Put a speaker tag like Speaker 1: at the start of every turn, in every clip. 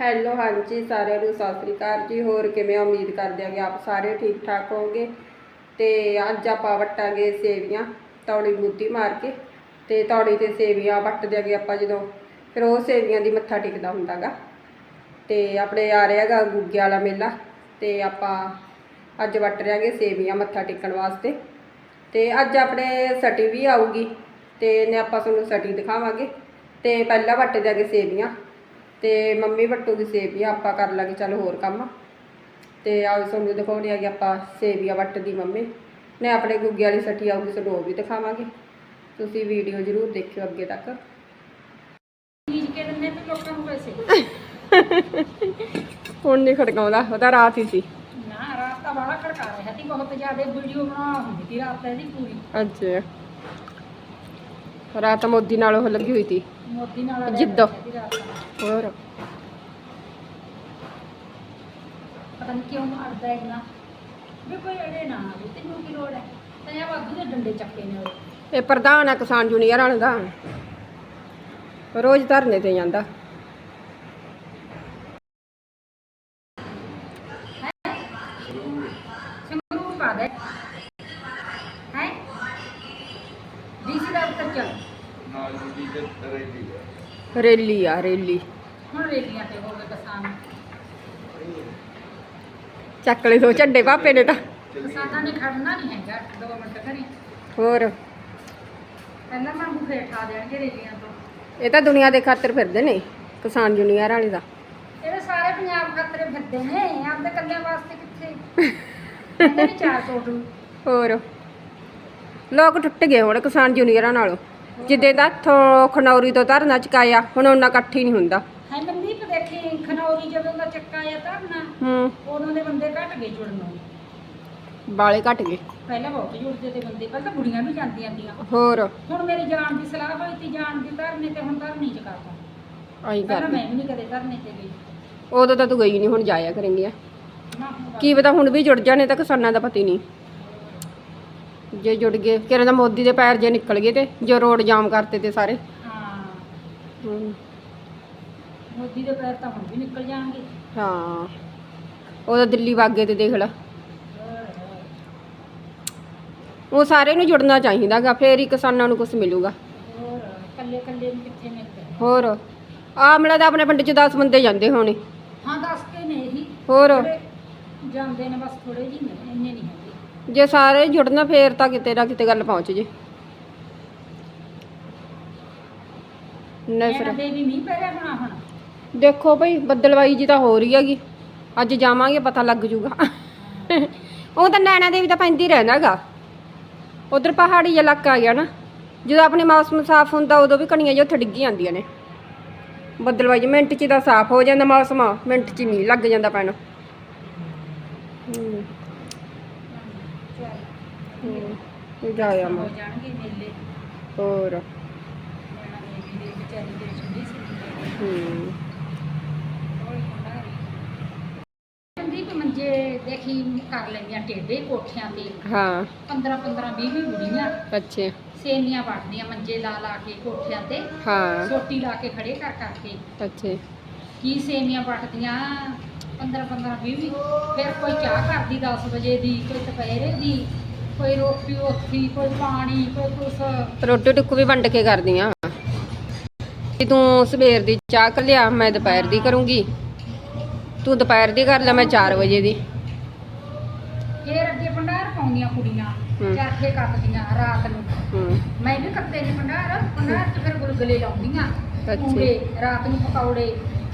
Speaker 1: Hello ਹਾਂਜੀ, ਸਾਰਿਆਂ ਨੂੰ ਸਤਿ ਸ੍ਰੀ ਅਕਾਲ ਜੀ। ਹੋਰ ਕਿਵੇਂ ਉਮੀਦ ਕਰਦੇ ਹਾਂ ਆਪ ਸਾਰੇ ਠੀਕ ਠਾਕ ਹੋਵੋਗੇ। ਤੇ ਅੱਜ ਆਪਾਂ ਵਟਾਂਗੇ ਸੇਵੀਆਂ ਤੌੜੀ ਬੁੱਧੀ ਮਾਰ ਕੇ। ਤੇ ਤੌੜੀ ਤੇ ਸੇਵੀਆਂ ਵੱਟ ਦਿਆਂਗੇ ਆਪਾਂ ਜਦੋਂ, ਫਿਰ ਉਹ ਸੇਵੀਆਂ ਦੀ ਮੱਥਾ ਟਿਕਦਾ ਹੁੰਦਾਗਾ। ਤੇ ਆਪਣੇ ਆ ਰਿਹਾਗਾ ਗੁੱਗੇ ਵਾਲਾ ਮੇਲਾ। ਤੇ ਆਪਾਂ ਅੱਜ ਵੱਟ ਰਿਆਂਗੇ ਸੇਵੀਆਂ ਮੱਥਾ ਟੇਕਣ ਵਾਸਤੇ। ਤੇ ਅੱਜ ਆਪਣੇ ਸਟੀ ਵੀ ਆਊਗੀ। ਤੇ ਨੇ ਆਪਾਂ ਤੁਹਾਨੂੰ ਸਟੀ ਦਿਖਾਵਾਂਗੇ। ਤੇ ਪਹਿਲਾਂ ਵੱਟ ਦਿਆਂਗੇ ਸੇਵੀਆਂ। ਤੇ ਮੰਮੀ ਵੱਟੂਗੀ ਸੇਵੀਆਂ ਆਪਾਂ ਕਰ ਲਾਂਗੇ ਚੱਲ ਹੋਰ ਕੰਮ। ਤੇ ਆਓ ਤੁਹਾਨੂੰ ਦਿਖਾਉਣੀ ਹੈਗੀ ਆਪਾਂ ਸੇਵੀਆਂ ਵੱਟਦੀ ਮੰਮੀ। ਨੇ ਆਪਣੇ ਗੁੱਗੇ ਵਾਲੀ ਸਟੀ ਆਊਗੀ ਤੁਹਾਨੂੰ ਉਹ ਵੀ ਦਿਖਾਵਾਂਗੇ। ਤੁਸੀਂ ਵੀਡੀਓ ਜ਼ਰੂਰ ਦੇਖਿਓ ਅੱਗੇ ਤੱਕ।
Speaker 2: ਤੇ
Speaker 1: ਹੁਣ ਨਹੀਂ ਖੜਕਾਉਂਦਾ ਉਹਦਾ ਰਾਤ ਹੀ ਸੀ।
Speaker 2: ਨਾ ਰਾਤ ਤਾਂ ਵਾਲਾ ਖੜਕਾ ਰਿਹਾ ਸੀ ਬਹੁਤ ਜ਼ਿਆਦਾ ਵੀਡੀਓ ਬਣਾ ਹੁੰਦੀ ਸੀ ਰਾਤ ਇਹਦੀ ਪੂਰੀ।
Speaker 1: ਅੱਛਾ। ਰਾਤ ਮੋਦੀ ਨਾਲ ਉਹ ਲੱਗੀ ਹੋਈ ਸੀ।
Speaker 2: ਮੋਦੀ ਨਾਲ
Speaker 1: ਜਿੱਦੋਂ।
Speaker 2: ਰਹਿ ਰਾਤ ਨੂੰ।
Speaker 1: ਹੋਰ।
Speaker 2: ਪਤਾ ਨਹੀਂ ਕਿਉਂ ਮਾਰਦਾ ਇੰਨਾ ਵੀ ਕੋਈ ਅੜੇ ਨਾ ਆਵੇ ਤੈਨੂੰ ਕੀ ਲੋੜ ਹੈ? ਤੇ ਆ ਵਾਧੂ ਦੇ ਡੰਡੇ ਚੱਕੇ ਨੇ ਉਹ।
Speaker 1: ਇਹ ਪ੍ਰਧਾਨ ਆ ਕਿਸਾਨ ਜੂਨੀਅਰ ਵਾਲੇ। ਦਾ ਰੋਜ਼ ਧਰਨੇ ਤੇ ਜਾਂਦਾ
Speaker 2: ਸੰਗਰੂਰ ਪਾ ਦੇ ਹੈ ਡੀਸੀ ਦਾ ਉੱਤਰ ਚੱਲ
Speaker 1: ਰੈਲੀ ਆ ਰੈਲੀ।
Speaker 2: ਹੁਣ ਰੇਲੀਆਂ ਤੇ ਹੋ ਗਏ ਕਿਸਾਨ।
Speaker 1: ਚੱਕ ਲੈ ਦੋ ਝੰਡੇ ਪਾਪੇ ਨੇ ਤਾਂ।
Speaker 2: ਕਿਸਾਨਾਂ ਨੇ ਖੜਨਾ ਨਹੀਂ ਹੈਗਾ ਦੋ ਮਿੰਟ ਘਰੇ
Speaker 1: ਹੋਰ?
Speaker 2: ਪਹਿਲਾਂ ਮੈਂ ਬੁਖੇ ਠਾ ਦੇਣਗੇ ਰੇਲੀਆਂ ਤੋਂ।
Speaker 1: ਇਹ ਤਾਂ ਦੁਨੀਆ ਦੇ ਖਾਤਰ ਫਿਰਦੇ ਨੇ ਕਿਸਾਨ ਜੂਨੀਅਰ ਵਾਲੇ ਦਾ
Speaker 2: ਇਹਦੇ ਸਾਰੇ ਪੰਜਾਬ ਖਾਤਰੇ ਫਿਰਦੇ ਨੇ ਆਪਦੇ ਕੱਲਿਆਂ ਵਾਸਤੇ ਕਿੱਥੇ? ਨੇ ਚਾਰ
Speaker 1: ਹੋਰ? ਲੋਕ ਟੁੱਟ ਗਏ ਹੁਣ ਕਿਸਾਨ ਜੂਨੀਅਰਾਂ ਨਾਲੋਂ। ਜਿੱਦੇ ਦਾ ਇੱਥੋਂ ਖਨੌਰੀ ਤੋਂ ਧਰਨਾ ਚਕਾਇਆ ਹੁਣ ਉਹਨਾਂ ਇਕੱਠੀ ਨਹੀਂ ਹੁੰਦਾ।
Speaker 2: ਹੈ ਮਨਦੀਪ ਦੇਖੀ ਖਨੌਰੀ ਜਦੋਂ ਦਾ ਚੱਕਾ ਆ ਧਰਨਾ
Speaker 1: ਹੂੰ।
Speaker 2: ਉਦੋਂ ਦੇ ਬੰਦੇ ਘਟ ਗਏ ਜੁੜਨ ਨੂੰ।
Speaker 1: ਬਾਲੇ ਘਟ ਗਏ।
Speaker 2: ਪਹਿਲਾਂ ਬਹੁਤ ਜੁੜਦੇ ਤੇ ਬੰਦੇ ਪਹਿਲਾਂ ਬੁੜੀਆਂ ਵੀ ਜਾਂਦੀਆਂ ਤੀਆਂ।
Speaker 1: ਹੋਰ?
Speaker 2: ਹੁਣ ਮੇਰੀ ਜਾਣ ਦੀ ਸਲਾਹ ਹੋਈ ਤੀ ਜਾਣ ਦੀ ਧਰਨੇ ਤੇ ਹੁਣ ਧਰਨੀ ਚ ਕਰਦਾ
Speaker 1: ਆਈ
Speaker 2: ਪਹਿਲਾਂ
Speaker 1: ਕਰ
Speaker 2: ਮੈਂ ਵੀ ਨਹੀਂ ਕਦੇ ਧਰਨੇ ਤੇ ਗਈ।
Speaker 1: ਉਦੋਂ ਤਾਂ ਤੂੰ ਗਈ ਨਹੀਂ ਹੁਣ ਜਾਇਆ ਕਰੇਂਗੀ
Speaker 2: ਨਾ ਹੁਣ
Speaker 1: ਕੀ ਪਤਾ ਹੁਣ ਵੀ ਜੁੜ ਜਾਣੇ ਤਾਂ ਕਿਸਾਨਾਂ ਦਾ ਪਤਾ ਨਹੀਂ। ਜੇ ਜੁੜ ਗਏ ਕਿਰਨ ਦਾ ਮੋਦੀ ਦੇ ਪੈਰ ਜੇ ਨਿਕਲ ਗਏ ਤੇ ਜੋ ਰੋਡ ਜਾਮ ਕਰਤੇ ਤੇ ਸਾਰੇ।
Speaker 2: ਹਾਂ।
Speaker 1: ਹਮ,
Speaker 2: ਮੋਦੀ ਦੇ ਪੈਰ ਤਾਂ ਹੁਣ ਵੀ ਨਿਕਲ ਜਾਣਗੇ।
Speaker 1: ਹਾਂ। ਉਹਦਾ ਦਿੱਲੀ ਵਾਗੇ ਤੇ ਦੇਖ ਲਾ। ਉਹ ਸਾਰੇ ਨੂੰ ਜੁੜਨਾ ਚਾਹੀਦਾਗਾ ਫੇਰ ਹੀ ਕਿਸਾਨਾਂ ਨੂੰ ਕੁਝ ਮਿਲੂਗਾ।
Speaker 2: ਹੋਰ ਕੱਲੇ ਕੱਲੇ ਨੂੰ ਕਿੱਥੇ ਮਿਲਦੇ?
Speaker 1: ਹੋਰ ਆਮਲਾ ਦਾ ਆਪਣੇ ਪਿੰਡ ਚ 10 ਬੰਦੇ ਜਾਂਦੇ ਹੋਣੇ।
Speaker 2: ਹਾਂ ਦੱਸ ਕੇ ਨੇ ਇਹੀ
Speaker 1: ਹੋਰ।
Speaker 2: ਜਿਹੜੇ ਜਾਂਦੇ ਨੇ ਬਸ ਥੋੜੇ ਜਿਹੇ ਨੇ ਇੰਨੇ ਨਹੀਂ ਹੈਗੇ।
Speaker 1: ਜੇ ਸਾਰੇ ਜੁੜਨਾ ਫੇਰ ਤਾਂ ਕਿਤੇ ਨਾ ਕਿਤੇ ਗੱਲ ਪਹੁੰਚ ਜੇ। ਨਹੀਂ ਫਿਰ।
Speaker 2: ਇਹਨਾਂ ਦੇ ਵੀ ਮੀਂਹ ਪੈ ਰਿਹਾ ਹੋਣਾ ਹੁਣ।
Speaker 1: ਦੇਖੋ ਭਈ ਬੱਦਲਵਾਈ ਜੀ ਤਾਂ ਹੋ ਰਹੀ ਹੈਗੀ। ਅੱਜ ਜਾਵਾਂਗੇ ਪਤਾ ਲੱਗ ਜੂਗਾ। ਉਹ ਤਾਂ ਨੈਣਾ ਦੇਵੀ ਤਾਂ ਪੈਂਦੀ ਰਹਿਣਾਗਾ ਉਧਰ ਪਹਾੜੀ ਇਲਾਕਾ ਆ ਗਿਆ ਨਾ। ਜਦੋਂ ਆਪਣੇ ਮੌਸਮ ਸਾਫ਼ ਹੁੰਦਾ ਉਦੋਂ ਵੀ ਕਣੀਆਂ ਉੱਥੇ ਡਿੱਗੀ ਜਾਂਦੀਆਂ ਨੇ। ਬੱਦਲਵਾਈ ਮਿੰਟ 'ਚ ਤਾਂ ਸਾਫ਼ ਹੋ ਜਾਂਦਾ ਮੌਸਮ। ਮਿੰਟ 'ਚ ਨਹੀਂ ਲੱਗ ਜਾਂਦਾ ਪੈਣ। ਜਾਇਆ
Speaker 2: ਹੋ
Speaker 1: ਮੈਂ
Speaker 2: ਜਾਣਗੇ ਮੇਲੇ।
Speaker 1: ਹੋਰ?
Speaker 2: ਨੈਣਾ ਦੇਵੀ ਦੇ ਵਿਚਾਰੀ ਦੇ ਸੁਣੀ ਸੀ।
Speaker 1: ਹੂੰ।
Speaker 2: ਸੰਦੀਪ ਮੰਜੇ ਦੇਖੀ ਕਰ ਲੈਂਦੀਆਂ ਟੇਡੇ ਕੋਠਿਆਂ ਤੇ।
Speaker 1: ਹਾਂ।
Speaker 2: 15 15 20 20 ਬੁੜੀਆਂ।
Speaker 1: ਅੱਛੇ।
Speaker 2: ਸੇਮੀਆਂ ਵੜਦੀਆਂ ਮੰਜੇ ਲਾ ਲਾ ਕੇ ਕੋਠਿਆਂ ਤੇ।
Speaker 1: ਹਾਂ।
Speaker 2: ਸੋਟੀ ਲਾ ਕੇ ਖੜੇ ਕਰ ਕਰਕੇ
Speaker 1: ਅੱਛੇ।
Speaker 2: ਕੀ ਸੇਮੀਆਂ ਵੱਟਦੀਆਂ 15 15 20 ਫਿਰ ਕੋਈ ਚਾਹ ਕਰਦੀ 10 ਵਜੇ ਦੀ ਕੋਈ ਦੁਪਹਿਰੇ ਦੀ। ਕੋਈ ਰੋਟੀ ਉੱਥੀ ਕੋਈ ਪਾਣੀ ਕੋਈ ਕੁਛ।
Speaker 1: ਰੋਟੀ ਟੁੱਕ ਵੀ ਵੰਡ ਕੇ ਕਰਦੀਆਂ ਕਿ ਤੂੰ ਸਵੇਰ ਦੀ ਚਾਹ ਕਰ ਲਿਆ ਮੈਂ ਦੁਪਹਿਰ ਦੀ ਕਰੂੰਗੀ। ਤੂੰ ਦੁਪਹਿਰ ਦੀ ਕਰ ਲੈ ਮੈਂ 4 ਵਜੇ ਦੀ।
Speaker 2: ਫੇਰ ਅੱਗੇ ਭੰਡਾਰ ਪਾਉਂਦੀਆਂ ਕੁੜੀਆਂ
Speaker 1: ਹੂੰ।
Speaker 2: ਚਰਖੇ ਕੱਤਦੀਆਂ ਰਾਤ ਨੂੰ।
Speaker 1: ਹੂੰ।
Speaker 2: ਮੈਂ ਵੀ ਕੱਤੇ ਨੇ ਭੰਡਾਰ ਭੰਡਾਰ ਚ ਫਿਰ ਗੁਲਗੁਲੇ ਲਾਉਂਦੀਆਂ।
Speaker 1: ਅੱਛਾ।
Speaker 2: ਪੂੜੇ ਰਾਤ ਨੂੰ ਪਕੌੜੇ।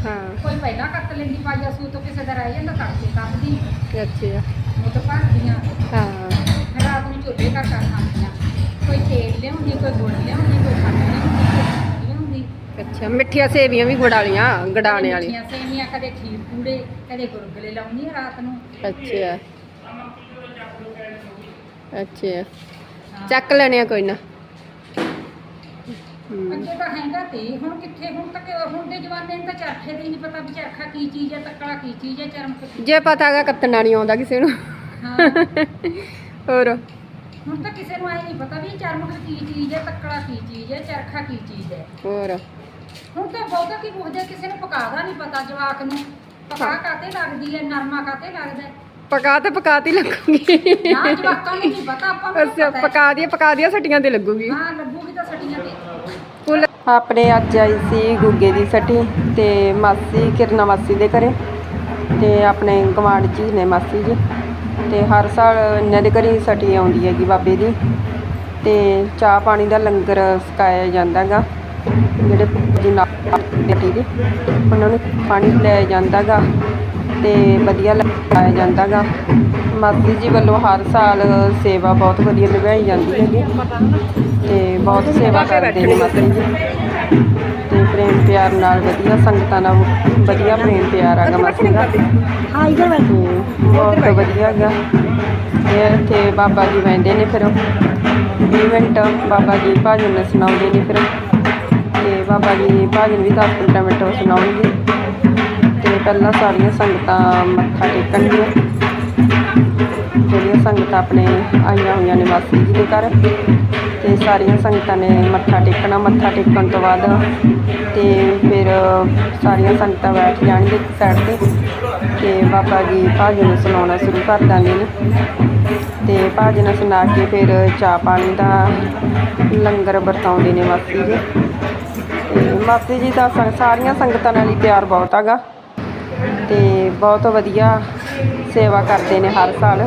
Speaker 1: ਹਾਂ।
Speaker 2: ਕੋਈ ਪਹਿਲਾਂ ਕੱਤ ਲੈਂਦੀ ਪਾਈਆ ਸੂਤ ਕਿਸੇ ਦਾ ਰਹਿ ਜਾਂਦਾ ਤੜਕੇ ਕੱਤਦੀ।
Speaker 1: ਅੱਛਾ।
Speaker 2: ਉਹ ਤਾਂ ਭਰਦੀਆਂ।
Speaker 1: ਹਾਂ।
Speaker 2: ਝੋਲੇ ਕਰ ਕਰ ਖਾਂਦੀਆਂ ਕੋਈ ਤੇਲ ਲਿਆਉਂਦੀ ਕੋਈ ਗੁੜ ਲਿਆਉਂਦੀ ਕੋਈ ਖੰਡ ਲਿਆਉਂਦੀ ਕੋਈ ਖੰਡ ਲਿਆਉਂਦੀ
Speaker 1: ਅੱਛਾ ਮਿੱਠੀਆਂ ਸੇਵੀਆਂ ਵੀ ਗੁੜ ਵਾਲੀਆਂ ਗੜਾਣੇ ਵਾਲੀ।
Speaker 2: ਮਿੱਠੀਆਂ ਸੇਵੀਆਂ ਕਦੇ ਖੀਰ ਪੂੜੇ ਕਦੇ ਗੁਲਗੁਲੇ ਲਾਉਂਦੀ ਰਾਤ ਨੂੰ।
Speaker 1: ਅੱਛਾ। ਅੱਛਾ। ਚੱਕ ਲੈਣੇ ਆ ਕੋਈ ਨਾ।
Speaker 2: ਅੱਗੇ ਤਾਂ ਹੈਗਾ ਤੇ ਹੁਣ ਕਿੱਥੇ ਹੁਣ ਤੱਕ ਹੁਣ ਦੇ ਜਵਾਨੇ ਨੂੰ ਤਾਂ ਚਰਖੇ ਦੀ ਨਹੀਂ ਪਤਾ ਵੀ ਚਰਖਾ ਕੀ ਚੀਜ਼ ਹੈ ਤੱਕੜਾ ਕੀ ਚੀਜ਼ ਹੈ ਚਰਮ
Speaker 1: ਜੇ ਪਤਾ ਹੈਗਾ ਕੱਤਣਾ ਨਹੀਂ ਆਉਂਦਾ ਕਿਸੇ ਨੂੰ।
Speaker 2: ਹਾਂ।
Speaker 1: ਹੋਰ।
Speaker 2: ਹੁਣ ਤਾਂ ਕਿਸੇ ਨੂੰ ਐ ਨਹੀਂ ਪਤਾ ਵੀ ਇਹ ਚਰਮਖ ਕੀ ਚੀਜ਼ ਹੈ ਤੱਕੜਾ ਕੀ ਚੀਜ਼ ਹੈ ਚਰਖਾ ਕੀ ਚੀਜ਼ ਹੈ।
Speaker 1: ਹੋਰ।
Speaker 2: ਹੁਣ ਤਾਂ ਬਹੁਤਾ ਕੀ ਪੁੱਛਦੇ ਕਿਸੇ ਨੂੰ ਪਕਾਦਾ ਨਹੀਂ ਪਤਾ ਜਵਾਕ ਨੂੰ। ਪਕਾ ਕਾਤੇ ਲੱਗਦੀ ਹੈ ਨਰਮਾ ਕਾਤੇ ਲੱਗਦਾ ਹੈ?
Speaker 1: ਪਕਾ ਤੇ ਪਕਾਤੀ ਲੱਗੂਗੀ।
Speaker 2: ਨਾ ਜਵਾਕਾਂ ਨੂੰ ਨਹੀਂ ਪਤਾ ਆਪਾਂ ਨੂੰ
Speaker 1: ਅੱਛਾ
Speaker 2: ਪਤਾ ਹੈ।
Speaker 1: ਪਕਾ ਦੀਆਂ ਪਕਾ ਦੀਆਂ ਸਟੀਆਂ ਤੇ ਲੱਗੂਗੀ।
Speaker 2: ਹਾਂ ਲੱਗੂਗੀ ਤਾਂ ਸਟੀਆਂ ਤੇ।
Speaker 1: ਫੁੱਲ ਆਪਣੇ ਅੱਜ ਆਈ ਸੀ ਗੁੱਗੇ ਦੀ ਸਟੀ ਤੇ ਮਾਸੀ ਕਿਰਨਾ ਮਾਸੀ ਦੇ ਘਰੇ ਤੇ ਆਪਣੇ ਗਵਾਂਢ ਹੀ ਨੇ ਮਾਸੀ ਜੀ। ਤੇ ਹਰ ਸਾਲ ਇਹਨਾਂ ਦੇ ਘਰੇ ਹੀ ਸਟੀ ਆਉਂਦੀ ਹੈਗੀ ਬਾਬੇ ਦੀ। ਤੇ ਚਾਹ ਪਾਣੀ ਦਾ ਲੰਗਰ ਛਕਾਇਆ ਜਾਂਦਾ ਗਾ ਜਿਹੜੇ ਜੀ ਨਾਲ ਬੇਟੀ ਦੀ, ਉਹਨਾਂ ਨੂੰ ਪਾਣੀ ਪਿਲਾਇਆ ਜਾਂਦਾ ਗਾ ਤੇ ਵਧੀਆ ਲਗਾਇਆ ਜਾਂਦਾ ਗਾ ਮਾਸੀ ਜੀ ਵੱਲੋਂ ਹਰ ਸਾਲ ਸੇਵਾ ਬਹੁਤ ਵਧੀਆ ਨਿਭਾਈ ਜਾਂਦੀ ਹੈਗੀ। ਤੇ ਬਹੁਤ ਸੇਵਾ ਕਰਦੇ ਨੇ ਮਾਸੀ ਜੀ। ਪ੍ਰੇਮ ਪਿਆਰ ਨਾਲ ਵਧੀਆ ਸੰਗਤਾਂ ਨਾਲ ਵਧੀਆ ਪ੍ਰੇਮ ਪਿਆਰ ਹੈਗਾ ਮਾਸੀ ਦਾ।
Speaker 2: ਹਾਂ ਇਧਰ
Speaker 1: ਤੇ ਬਹੁਤ ਵਧੀਆ ਹੈਗਾ। ਤੇ ਇੱਥੇ ਬਾਬਾ ਜੀ ਬੈਠਦੇ ਨੇ ਫਿਰ। 20 ਮਿੰਟ ਬਾਬਾ ਜੀ ਭਜਨ ਸੁਣਾਉਂਦੇ ਨੇ ਫਿਰ। ਤੇ ਬਾਬਾ ਜੀ ਭਜਨ ਵੀ 10-15 ਮਿੰਟ ਸੁਣਾਉਣਗੇ। ਤੇ ਪਹਿਲਾਂ ਸਾਰੀਆਂ ਸੰਗਤਾਂ ਮੱਥਾ ਟੇਕਣਗੀਆਂ। ਜਿਹੜੀਆਂ ਸੰਗਤਾਂ ਆਪਣੇ ਆਈਆਂ ਹੋਈਆਂ ਨੇ ਮਾਸੀ ਜੀ ਦੇ ਘਰ। ਤੇ ਸਾਰੀਆਂ ਸੰਗਤਾਂ ਨੇ ਮੱਥਾ ਟੇਕਣਾ, ਮੱਥਾ ਟੇਕਣ ਤੋਂ ਬਾਅਦ ਤੇ ਫਿਰ ਸਾਰੀਆਂ ਸੰਗਤਾਂ ਬੈਠ ਜਾਣਗੇ ਇੱਕ ਸਾਈਡ ਤੇ ਤੇ ਬਾਬਾ ਜੀ ਭਜਨ ਸੁਣਾਉਣਾ ਸ਼ੁਰੂ ਕਰ ਦਿੰਦੇ ਨੇ। ਤੇ ਭਾਜਨ ਸੁਣਾ ਕੇ ਫਿਰ ਚਾਹ ਪਾਣੀ ਦਾ ਲੰਗਰ ਵਰਤਾਉਂਦੇ ਨੇ ਮਾਸੀ ਜੀ। ਤੇ ਮਾਸੀ ਜੀ ਦਾ ਸਾਰੀਆਂ ਸੰਗਤਾਂ ਨਾਲ ਹੀ ਪਿਆਰ ਬਹੁਤ ਹੈਗਾ। ਤੇ ਬਹੁਤ ਵਧੀਆ ਸੇਵਾ ਕਰਦੇ ਨੇ ਹਰ ਸਾਲ।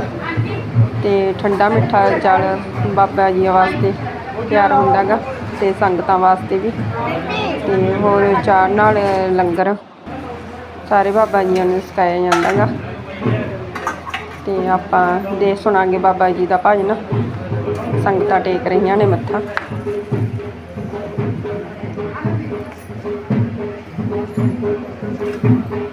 Speaker 1: ਤੇ ਠੰਡਾ ਮਿੱਠਾ ਜਲ ਬਾਬਾ ਜੀ ਵਾਸਤੇ ਤਿਆਰ ਹੁੰਦਾ ਗਾ ਤੇ ਸੰਗਤਾਂ ਵਾਸਤੇ ਵੀ। ਤੇ ਹੋਰ ਚਾਰ ਨਾਲ ਲੰਗਰ ਸਾਰੇ ਬਾਬਾ ਜੀਆਂ ਨੂੰ ਸਿਖਾਇਆ ਜਾਂਦਾ ਗਾ ਤੇ ਆਪਾਂ ਦੇ ਸੁਣਾਂਗੇ ਬਾਬਾ ਜੀ ਦਾ ਭਜਨ। ਸੰਗਤਾਂ ਟੇਕ ਰਹੀਆਂ ਨੇ ਮੱਥਾ।
Speaker 3: ਮਾਜਾ ਮਾਜਾ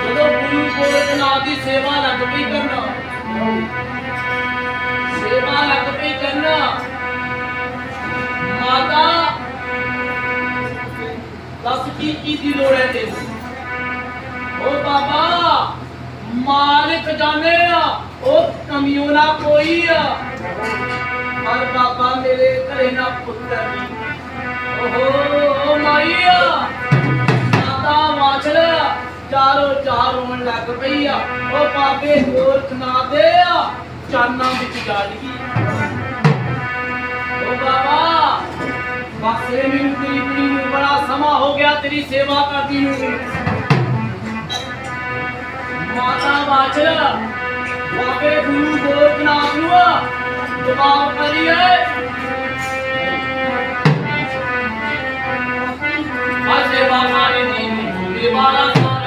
Speaker 3: ਜਦੋਂ ਗੁਰੂ ਗੋਰਖਨਾਥ ਦੀ ਸੇਵਾ ਲੱਗ ਪਈ ਕਰਨਾ ਸੇਵਾ ਲੱਗ ਪਈ ਨਾ ਕੋਈ ਆ। ਪਰ ਬਾਬਾ ਮੇਰੇ ਘਰੇ ਨਾ ਪੁੱਤਰ। ਓਹੋ ਮਾਈਆ ਮਾਤਾ ਵਾਛੜ, ਚਾਰੋ ਚਾਰ ਰੋਣ ਲੱਗ ਪਈ ਆ। ਉਹ ਬਾਬੇ ਗੋਰਖਨਾਥ ਦੇ ਆ, ਚਾਨਾਂ ਵਿੱਚ ਜੜ ਗਈ ਓ ਬਾਬਾ ਬਾਸੇ ਮੈਨੂੰ ਤੇਰੀ ਕੁੜੀ ਨੂੰ ਬੜਾ ਸਮਾਂ ਹੋ ਗਿਆ ਤੇਰੀ ਸੇਵਾ ਕਰਦੀ ਨੂੰ। ਮਾਤਾ ਵਾਛੜ ਬਾਬੇ ਗੁਰੂ ਗੋਰਖਨਾਥ ਨੂੰ ਆ। ਜਵਾਬ ਕਰੀਏ। ਆਸੇ ਬਾਬਾ ਨੇ ਦੀ ਇਹ ਬਾਰਾ ਸਾਲ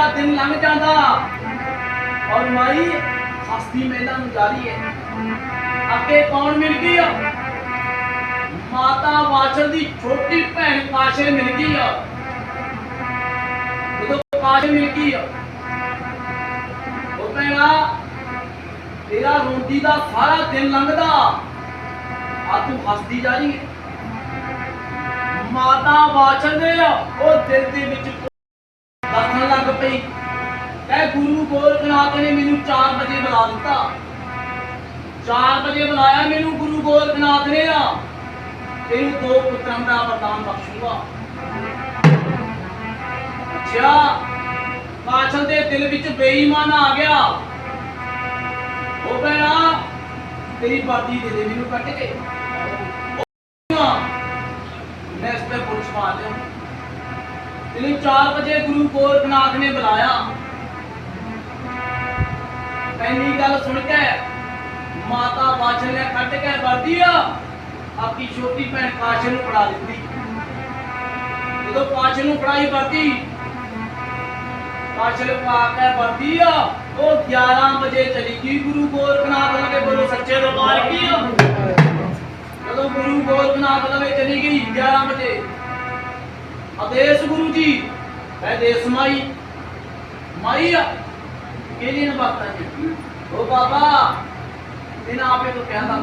Speaker 3: ਦਾ ਦਿਨ ਲੰਘ ਜਾਂਦਾ। ਔਰ ਮਾਈ, ਹਸਤੀ ਮੇਲਾ ਨੂੰ ਜਾਰੀ ਹੈ। ਅੱਗੇ ਕੌਣ ਮਿਲ ਗਈ ਆ? ਮਾਤਾ ਵਾਚਰ ਦੀ ਛੋਟੀ ਭੈਣ ਕਾਸ਼ੇ ਮਿਲ ਗਈ ਆ। ਜਦੋਂ ਕਾਸ਼ੇ ਮਿਲ ਗਈ ਆ, ਉਹ ਭੈਣਾ, ਤੇਰਾ ਰੋਂਦੀ ਦਾ ਸਾਰਾ ਦਿਨ ਲੰਘਦਾ। ਆ ਤੂੰ ਹੱਸਦੀ ਜਾ ਰਹੀ ਹੈ। ਮਾਤਾ ਵਾਚਰ ਦੇ ਉਹ ਦਿਲ ਦੇ ਵਿੱਚ ਦੱਸਣ ਲੱਗ ਪਈ ਕਹਿ ਗੁਰੂ ਗੋਰਖਨਾਥ ਨੇ ਮੈਨੂੰ 4 ਵਜੇ ਬੁਲਾ ਦਿੱਤਾ। 4 ਵਜੇ ਬੁਲਾਇਆ ਮੈਨੂੰ ਗੁਰੂ ਗੋਰਖਨਾਥ ਨੇ ਆ। ਤੈਨੂੰ ਦੋ ਪੁੱਤਰਾਂ ਦਾ ਵਰਦਾਨ ਬਖਸ਼ੂਗਾ ਅੱਛਾ ਕਾਛਲ ਦੇ ਦਿਲ ਵਿੱਚ ਬੇਈਮਾਨ ਆ ਗਿਆ। ਉਹ ਕਹਿਣਾ ਤੇਰੀ ਬਾਦੀ ਦੇ ਦੇ, ਮੈਨੂੰ ਕੱਟ ਕੇ। ਤੈਨੂੰ 4 ਵਜੇ ਗੁਰੂ ਗੋਰਖਨਾਥ ਨੇ ਬੁਲਾਇਆ। ਪਹਿਲੀ ਗੱਲ ਸੁਣ ਕੇ ਮਾਤਾ ਬਾਛਲ ਨੇ ਕੱਢ ਕੇ ਵਰਦੀ ਆਪਣੀ ਛੋਟੀ ਭੈਣ ਕਾਸ਼ਲ ਨੂੰ ਫੜਾ ਦਿੱਤੀ। ਜਦੋਂ ਕਾਸ਼ਲ ਨੂੰ ਫੜਾਈ ਵਰਦੀ ਕਾਸ਼ਲ ਪਾ ਕੇ ਵਰਦੀ ਆ, ਉਹ 11 ਵਜੇ ਚਲੀ ਗਈ ਗੁਰੂ ਗੋਰਖਨਾਥ ਲਗੇ ਬੋਲੋ ਸੱਚੇ ਦਰਬਾਰ ਕੀ ਜਦੋਂ ਗੁਰੂ ਗੋਰਖਨਾਥ ਲਵੇ ਚਲੀ ਗਈ 11 ਵਜੇ ਆਦੇਸ਼ ਗੁਰੂ ਜੀ ਹੈ ਦੇਸ ਮਾਈ ਮਾਈ ਕਿਹਦੀ ਨੇ ਬਾਤਾਂ ਜੀ ਉਹ ਬਾਬਾ, ਦਿਨ ਆਪੇ ਤੋਂ ਕਹਿੰਦਾ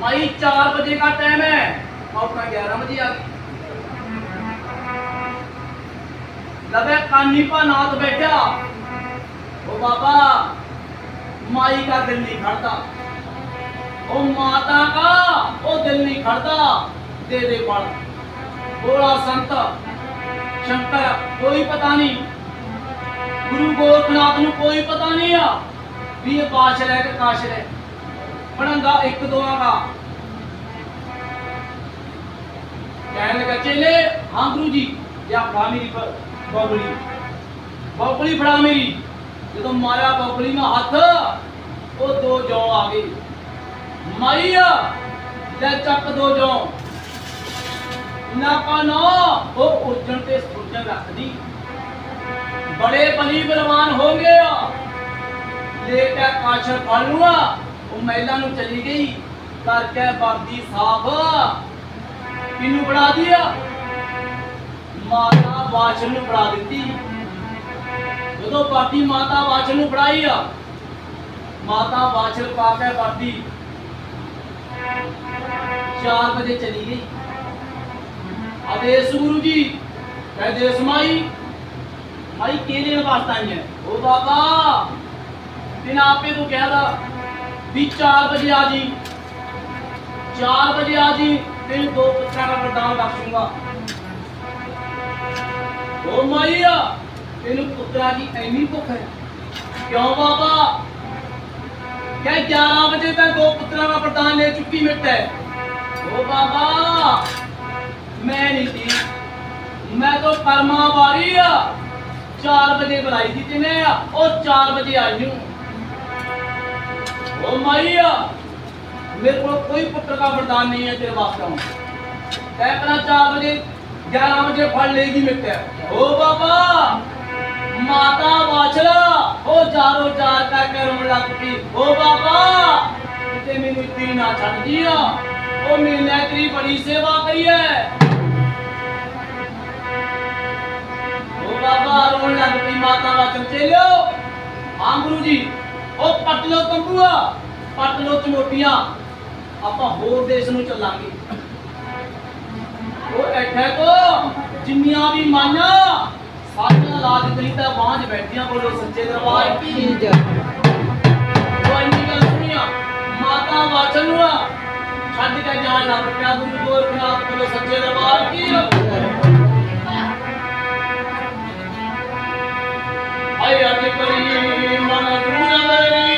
Speaker 3: ਮਾਈ 4 ਵਜੇ ਦਾ ਟਾਈਮ ਹੈ। ਆਪਣਾ 11 ਵਜੇ ਆ। ਲਵੇ ਕਾਨੀ ਪਾ ਨਾਥ ਬੈਠਾ ਉਹ ਬਾਬਾ, ਮਾਈ ਦਾ ਦਿਲ ਨਹੀਂ ਖੜਦਾ। ਉਹ ਮਾਤਾ ਦਾ ਉਹ ਦਿਲ ਨਹੀਂ ਖੜਦਾ। ਦੇ ਦੇ ਬਲ ਬੋਲਾ ਸੰਤ। ਸ਼ੰਕਰ, ਕੋਈ ਪਤਾ ਨਹੀਂ। ਗੁਰੂ ਗੋਰਖਨਾਥ ਨੂੰ ਕੋਈ ਪਤਾ ਨਹੀਂ ਆ ਵੀ ਇਹ ਬਾਸ਼ਰ ਹੈ ਕਿ ਕਾਸ਼ਰ ਹੈ ਬਣਾਂਗਾ ਇੱਕ ਦੋਆਂ ਦਾ ਕਹਿਣ ਲੱਗਾ, ਚੇਲੇ, ਹਾਂ ਗੁਰੂ ਜੀ, ਜਾਂ ਫੜਾ ਮੇਰੀ ਪਰ ਬੌਬਲੀ। ਬੌਬਲੀ ਫੜਾ ਮੇਰੀ। ਜਦੋਂ ਮਾਰਿਆ ਬੌਬਲੀ ਨਾਲ ਹੱਥ, ਉਹ ਦੋ ਜੌਂ ਆ ਗਏ। ਮਾਈਆ ਲੈ ਚੱਕ ਦੋ ਜੌਂ? ਨਾ ਉਹ ਉਰਜਣ ਤੇ ਸੁਰਜਣ ਰੱਖਦੀ। ਬੜੇ ਬਲੀ ਬਲਵਾਨ ਹੋ ਗਏ ਆ। ਲੈ ਕਾਸ਼ਰ ਫੜ ਉਹ ਮਹਿਲਾ ਨੂੰ ਚਲੀ ਗਈ। ਕਰਕੇ ਵਰਦੀ ਸਾਫ਼। ਕਿਨੂੰ ਬਣਾ ਦਿਆ ਮਾਤਾ ਬਾਛਲ ਨੂੰ ਬਣਾ ਦਿੱਤੀ। ਜਦੋਂ ਵਰਦੀ ਮਾਤਾ ਬਾਛਲ ਨੂੰ ਫੜਾਈ ਆ, ਮਾਤਾ ਬਾਛਲ ਪਾ ਕੇ ਵਰਦੀ 4 ਵਜੇ ਚਲੀ ਗਈ। ਆਦੇਸ਼ ਗੁਰੂ ਜੀ ਕਹਦੇ ਸਮਾਈ ਮਾਈ ਕਿਹਦੇ ਵਾਸਤਾ ਆਈ ਹੈ? ਉਹ ਬਾਬਾ, ਬਿਨ ਆਪੇ ਤੋਂ ਕਹਿਦਾ ਵੀ 4 ਵਜੇ ਆ ਜੀ। 4 ਵਜੇ ਆ ਜੀ ਤੈਨੂੰ ਦੋ ਪੁੱਤਰਾਂ ਦਾ ਵਰਦਾਨ ਬਖਸ਼ੂੰਗਾ ਉਹ ਮਾਈਆ, ਤੈਨੂੰ ਪੁੱਤਰਾਂ ਦੀ ਐਨੀ ਭੁੱਖ ਹੈ? ਕਿਉਂ ਬਾਬਾ? ਕਹਿ 11 ਵਜੇ ਤੱਕ ਦੋ ਪੁੱਤਰਾਂ ਦਾ ਵਰਦਾਨ ਲੈ ਚੁੱਕੀ ਮਿੱਟ ਹੈ। ਉਹ ਬਾਬਾ ਮੈਂ ਨਹੀਂ ਸੀ। ਮੈਂ ਤਾਂ ਕਰਮਾ ਵਾਰੀ ਆ। 4 ਵਜੇ ਬੁਲਾਈ ਸੀ ਤੈਨੇ ਆ, ਉਹ 4 ਵਜੇ ਆਈ ਹੂੰ। ਉਹ ਮਾਈਆ ਮੇਰੇ ਕੋਲ ਕੋਈ ਪੁੱਤਰ ਦਾ ਵਰਦਾਨ ਨਹੀਂ ਹੈ ਤੇਰੇ ਵਾਸਤੇ। ਹੁਣ ਕਹਿ ਪਹਿਲਾਂ 4 ਵਜੇ 11 ਵਜੇ ਫੜ ਲੇਗੀ ਮਿੱਟਿਆ ਉਹ ਬਾਬਾ, ਮਾਤਾ ਵਾਛਲਾ ਉਹ ਜਾਰੋ ਜਾਰ ਕਾ ਕਰਮ ਲੱਗ ਪਈ। ਉਹ ਬਾਬਾ ਮੈਨੂੰ ਇੱਤੀ ਨਾ ਛੱਡ ਦਿਆ। ਉਹ ਮੇਲੇ ਤੇਰੀ ਬੜੀ ਸੇਵਾ ਕਰੀ ਹੈ ਬਾਬਾ ਰੋਣ ਲੱਗ ਪਈ ਮਾਤਾ ਵਾਚਨ ਚੇਲਿਓ ਹਾਂ ਗੁਰੂ ਜੀ ਉਹ ਪੱਟ ਲੋ ਤੰਬੂਆ ਪੱਟ ਲੋ ਚਮੋਟੀਆਂ। ਆਪਾਂ ਹੋਰ ਦੇਸ਼ ਨੂੰ ਚੱਲਾਂਗੇ। ਉਹ ਇੱਥੇ ਕੋ ਜਿੰਨੀਆਂ ਵੀ ਮਾਈਆਂ ਸਾਰੀਆਂ ਲਾਜ ਕਰੀ ਤਾਂ ਬਾਂਝ ਬੈਠੀਆਂ ਬੋਲੋ ਸੱਚੇ ਦਰਬਾਰ। ਕੀ
Speaker 1: ਆ।
Speaker 3: ਉਹ ਇੰਨੀ ਗੱਲ ਸੁਣੀਆਂ ਮਾਤਾ ਵਾਚਨ ਨੂੰ ਨਾ ਛੱਡ ਕੇ ਜਾਣ ਲੱਗ ਪਿਆ ਗੁਰੂ ਗੋਰਖਨਾਥ ਬੋਲੋ ਸੱਚੇ ਦਰਬਾਰ। ਕੀ اي جي ڪري منھن ورا بي